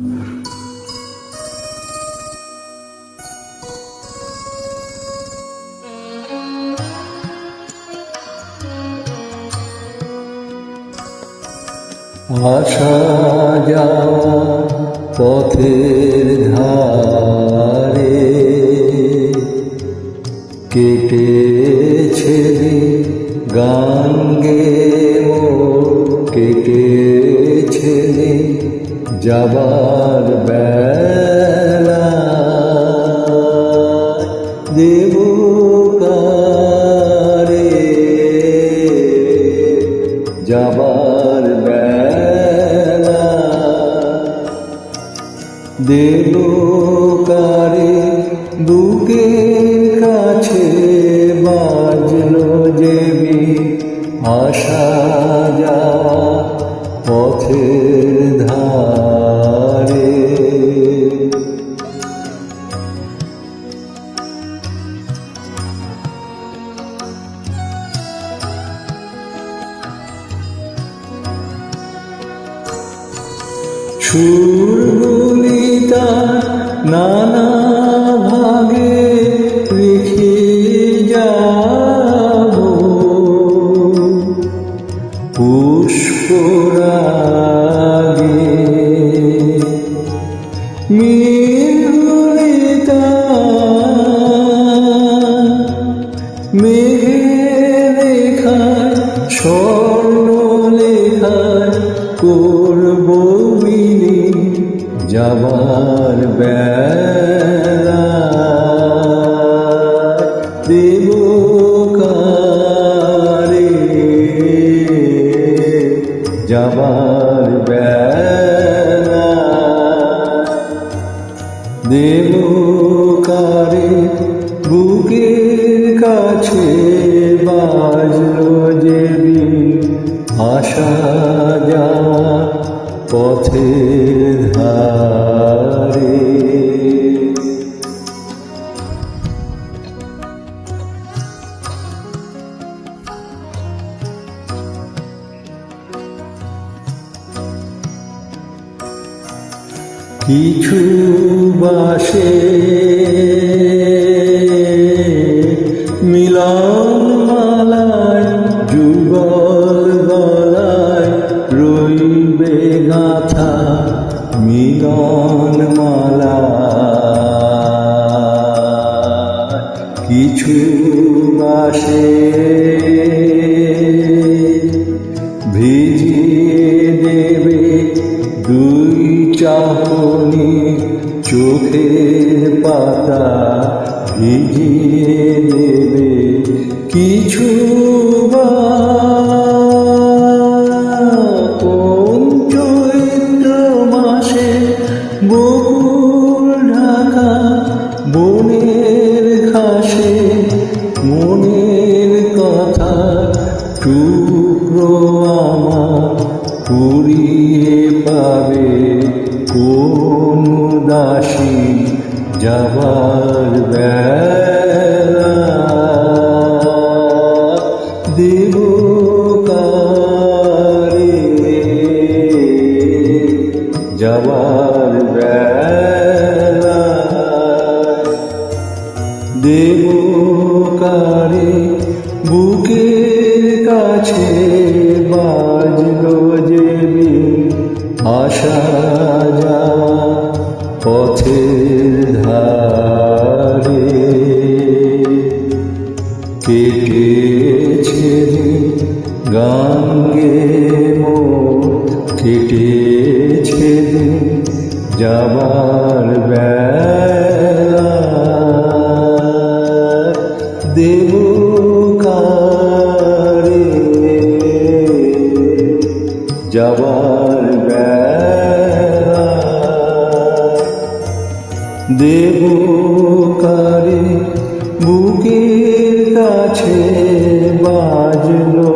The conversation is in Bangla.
আসা যাওয়া পথের ধারে কেটেছে দিন, গান গে মোর কেটেছে যাবার বেলা দেব কারে যাবার বেলা দেব কারে বুকের কাছে বাজলো যেবি আশা যা পথের সুরগুলি নানা ভাগে রেখে যাব। পুষ্পরাগে করব মিনি যাবার বেলা। দেব কারে যাবার বেলা। দেব কারে বুকের কাছে আসা যাওয়া পথের ধারে। কিছু বাসে কিছু বাসে ভিজিয়ে দেবে দুই চাহনি চোখের পাতা, ভিজিয়ে দেবে কিছু বা কোন চৈত্র মাসে বকুল টুকরো আমার কুড়িয়ে পাবে কোন দাসী যাবার বেলা? দেব কারে যাবার বেলা? দেব কারে বুকের কাছে বাজলো যেবি আসা যাওয়া পথের ধারে। কেটেছে গান গে মোর, কেটেছে যাবার বেলা। দেব বেলা দেব কারে বুকের কাছে বাজলো